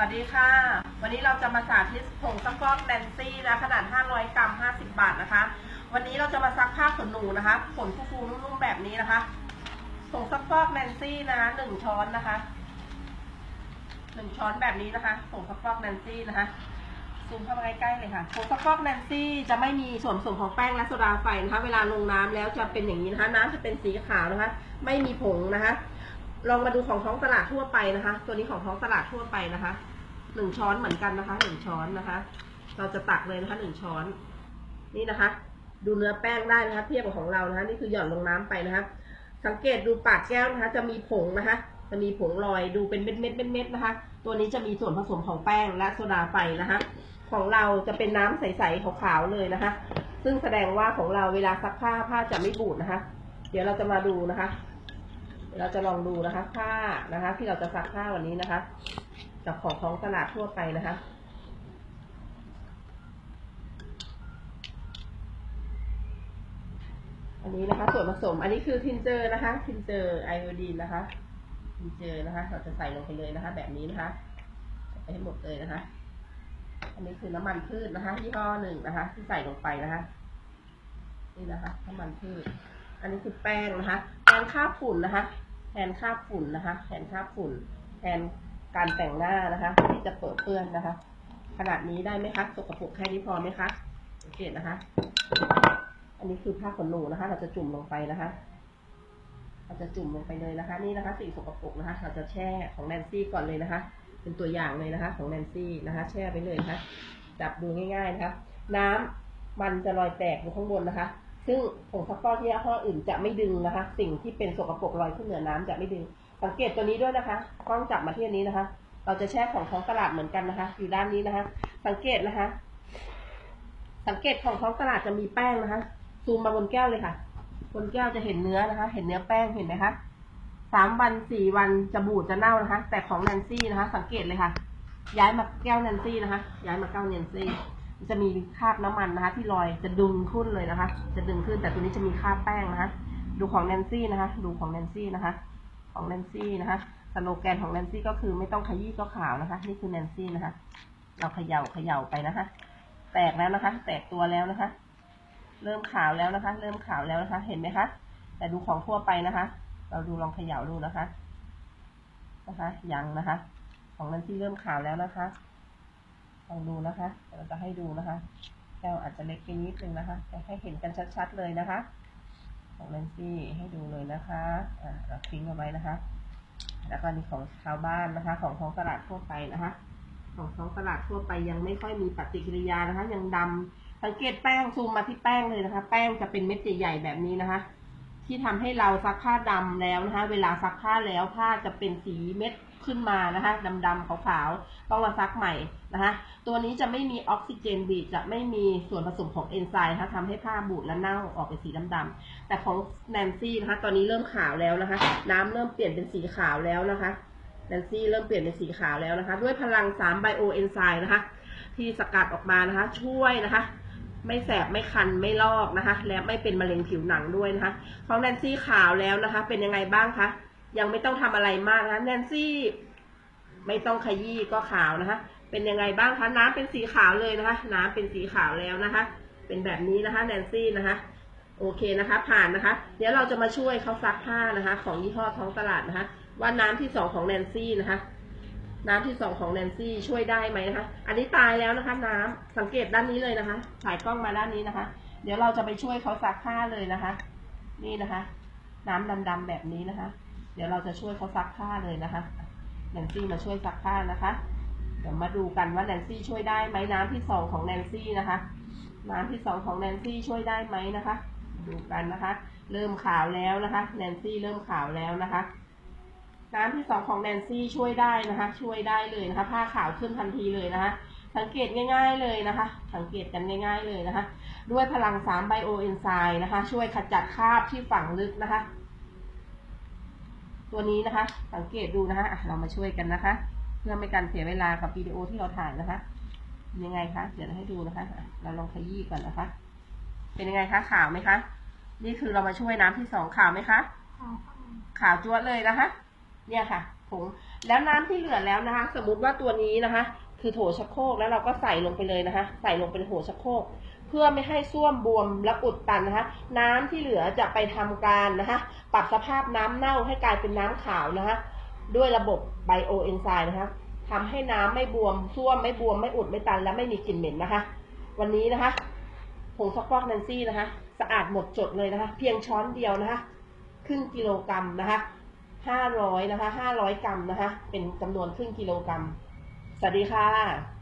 วัสดีค่ะ วันนี้เราจะมาสาธิตผงซักฟอกแนนซี่นะขนาด 500 กรัม 50 บาทนะคะ วันนี้เราจะมาซักผ้าขนหนูนะคะ ขนฟูๆนุ่มๆแบบนี้นะคะ ผงซักฟอกแนนซี่นะคะหนึ่งช้อนนะคะหนึ่งช้อนแบบนี้นะคะ ผงซักฟอกแนนซี่นะคะ ซูมเข้ามาใกล้ๆเลยค่ะ ผงซักฟอกแนนซี่จะไม่มีส่วนผสมของแป้งและโซดาไฟนะคะ เวลาลงน้ำแล้วจะเป็นอย่างนี้นะคะ น้ำจะเป็นสีขาวนะคะ ไม่มีผงนะคะ ลองมาดูของท้องตลาดทั่วไปนะคะ ตัวนี้ของท้องตลาดทั่วไปนะคะหนึ่งช้อนเหมือนกันนะคะหนึ่งช้อนนะคะ เราจะตักเลยนะคะหนึ่งช้อน นี่นะคะ ดูเนื้อแป้งได้นะคะ เทียบกับของเรานะคะ นี่คือหย่อนลงน้ำไปนะคะ สังเกตดูปากแก้วนะคะ จะมีผงนะคะ จะมีผงลอยดูเป็นเม็ดเม็ดเม็ดเม็ดนะคะ ตัวนี้จะมีส่วนผสมของแป้งและโซดาไฟนะคะ ของเราจะเป็นน้ำใสๆขาวๆเลยนะคะ ซึ่งแสดงว่าของเราเวลาซักผ้าผ้าจะไม่บูดนะคะ เดี๋ยวเราจะมาดูนะคะ เราจะลองดูนะคะผ้านะคะ ที่เราจะซักผ้าวันนี้นะคะกับของท้องตลาดทั่วไปนะคะอันนี้นะคะ ส่วนผสมอันนี้คือทินเจอร์นะคะ ทินเจอร์ไอโอดีนนะคะทินเจอร์นะคะ เราจะใส่ลงไปเลยนะคะ แบบนี้นะคะใส่ไปให้หมดเลยนะคะ อันนี้คือน้ำมันพืชนะคะยี่ห้อหนึ่งนะคะ ที่ใส่ลงไปนะคะ นี่นะคะ น้ำมันพืช อันนี้คือแป้งนะคะแทนค่าบฝุ่นนะคะ แทนค่าฝุ่นนะคะแทนค่าฝุ่น แทนการแต่งหน้านะคะ ที่จะเปิดเปื้อนนะคะ ขนาดนี้ได้ไหมคะสกปรกแค่นี้พอไหมคะสังเกตนะคะ อันนี้คือผ้าขนหนูนะคะ เราจะจุ่มลงไปนะคะเราจะจุ่มลงไปเลยนะคะ นี่นะคะสิ่งสกปรกนะคะ เราจะแช่ของแนนซี่ก่อนเลยนะคะ เป็นตัวอย่างเลยนะคะ ของแนนซี่นะคะ แช่ไปเลยนะคะจับดูง่ายๆนะคะ น้ำมันจะลอยแตกอยู่ข้างบนนะคะ ซึ่งผงซักฟอกที่ยี่ห้ออื่นจะไม่ดึงนะคะ สิ่งที่เป็นสกปรกลอยขึ้นเหนือน้ำจะไม่ดึง สังเกตตัวนี้ด้วยนะคะ กล้องจับมาที่อันนี้นะคะ เราจะแช่ของท้องตลาดเหมือนกันนะคะ อยู่ด้านนี้นะคะ สังเกตนะคะ สังเกตของท้องตลาดจะมีแป้งนะคะ ซูมมาบนแก้วเลยค่ะ บนแก้วจะเห็นเนื้อนะคะ เห็นเนื้อแป้งเห็นไหมคะสามวันสี่วันจะบูดจะเน่านะคะ แต่ของแนนซี่นะคะ สังเกตเลยค่ะ ย้ายมาแก้วแนนซี่นะคะ ย้ายมาแก้วแนนซี่ จะมีคราบน้ำมันนะคะ ที่ลอยจะดึงขึ้นเลยนะคะ จะดึงขึ้นแต่ตัวนี้จะมีคราบแป้งนะคะ ดูของแนนซี่นะคะ ดูของแนนซี่นะคะ ของแนนซี่นะคะสโลแกนของแนนซี่ก็คือไม่ต้องขยี้ก็ขาวนะคะ นี่คือแนนซี่นะคะ เราเขย่าเขย่าไปนะคะ แตกแล้วนะคะ แตกตัวแล้วนะคะ เริ่มขาวแล้วนะคะ เริ่มขาวแล้วนะคะ เห็นไหมคะ แต่ดูของทั่วไปนะคะ เราดูลองเขย่าดูนะคะ นะคะ ยังนะคะ ของแนนซี่เริ่มขาวแล้วนะคะ ลองดูนะคะเดี๋ยวเราจะให้ดูนะคะ แก้วอาจจะเล็กไปนิดนึงนะคะ แต่ให้เห็นกันชัดๆเลยนะคะ ของแนนซี่ให้ดูเลยนะคะอ่าเราทิ้งเอาไว้นะคะ แล้วก็นี่ของชาวบ้านนะคะ ของท้องตลาดทั่วไปนะคะ ของท้องตลาดทั่วไปยังไม่ค่อยมีปฏิกิริยานะคะ ยังดำสังเกตแป้งซูมมาที่แป้งเลยนะคะ แป้งจะเป็นเม็ดใหญ่ๆแบบนี้นะคะ ที่ทำให้เราซักผ้าดำแล้วนะคะ เวลาซักผ้าแล้วผ้าจะเป็นสีเม็ด ขึ้นมานะคะดำๆขาวๆต้องมาซักใหม่นะคะตัวนี้จะไม่มีออกซิเจนบีจะไม่มีส่วนผสมของเอนไซม์นะคะทำให้ผ้าบูดและเน่าออกเป็นสีดำๆแต่ของแนนซี่นะคะตอนนี้เริ่มขาวแล้วนะคะ น้ำเริ่มเปลี่ยนเป็นสีขาวแล้วนะคะแนนซี่เริ่มเปลี่ยนเป็นสีขาวแล้วนะคะ ด้วยพลัง3ไบโอเอนไซม์นะคะ ที่สกัดออกมานะคะ ช่วยนะคะไม่แสบไม่คันไม่ลอกนะคะ และไม่เป็นมะเร็งผิวหนังด้วยนะคะ ของแนนซี่ขาวแล้วนะคะ เป็นยังไงบ้างคะ ยังไม่ต้องทำอะไรมากนะแนนซี่ไม่ต้องขยี้ก็ขาวนะคะ เป็นยังไงบ้างคะน้ำเป็นสีขาวเลยนะคะ น้ำเป็นสีขาวแล้วนะคะ เป็นแบบนี้นะคะแนนซี่นะคะ โอเคนะคะ ผ่านนะคะ เดี๋ยวเราจะมาช่วยเขาซักผ้านะคะ ของยี่ห้อท้องตลาดนะคะ ว่าน้ำที่สองของแนนซี่นะคะน้ำที่สองของแนนซี่ช่วยได้ไหมนะคะ อันนี้ตายแล้วนะคะ น้ำสังเกตด้านนี้เลยนะคะถ่ายกล้องมาด้านนี้นะคะ เดี๋ยวเราจะไปช่วยเขาซักผ้าเลยนะคะ นี่นะคะ น้ำดำๆแบบนี้นะคะ ดี๋ยวเราจะช่วยเขาซักผ้าเลยนะคะแนนซี่มาช่วยซักผ้านะคะ เดี๋ยวมาดูกันว่าแนนซี่ช่วยได้ไหมน้ำที่สองของแนนซี่นะคะ น้ำที่สองของแนนซี่ช่วยได้ไหมนะคะ ดูกันนะคะ เริ่มขาวแล้วนะคะแนนซี่เริ่มขาวแล้วนะคะ น้ำที่สองของแนนซี่ช่วยได้นะคะ ช่วยได้เลยนะคะ ผ้าขาวขึ้นทันทีเลยนะคะ สังเกตง่าย ๆเลยนะคะ สังเกตกันง่าย ๆเลยนะคะ ด้วยพลัง3ไบโอเอนไซม์นะคะ ช่วยขจัดคราบที่ฝังลึกนะคะ ตัวนี้นะคะ สังเกตดูนะคะอะเรามาช่วยกันนะคะ เพื่อไม่การเสียเวลากับวิดีโอที่เราถ่ายนะคะ ยังไงคะเดี๋ยวเราให้ดูนะคะอะเราลองขยี้ก่อนนะคะ เป็นยังไงคะขาวไหมคะ นี่คือเรามาช่วยน้ำที่สองขาวไหมคะขาวจั๊วะเลยนะคะ เนี่ยค่ะผงแล้วน้ำที่เหลือแล้วนะคะ สมมุติว่าตัวนี้นะคะ คือโถชักโครกแล้วเราก็ใส่ลงไปเลยนะคะ ใส่ลงเป็นโถชักโครก เพื่อไม่ให้ส้วมบวมและอุดตันนะคะ น้ำที่เหลือจะไปทำการนะคะปรับสภาพน้ำเน่าให้กลายเป็นน้ำขาวนะคะด้วยระบบไบโอเอนไซม์นะคะทำให้น้ำไม่บวมส้วมไม่บวมไม่อุดไม่ตัน และไม่มีกลิ่นเหม็นนะคะ วันนี้นะคะผงซักฟอกแนนซี่นะคะ สะอาดหมดจดเลยนะคะ เพียงช้อนเดียวนะคะครึ่งกิโลกรัมนะคะห้าร้อยนะคะห้าร้อยกรัมนะคะ เป็นจำนวนครึ่งกิโลกรัม สวัสดีค่ะ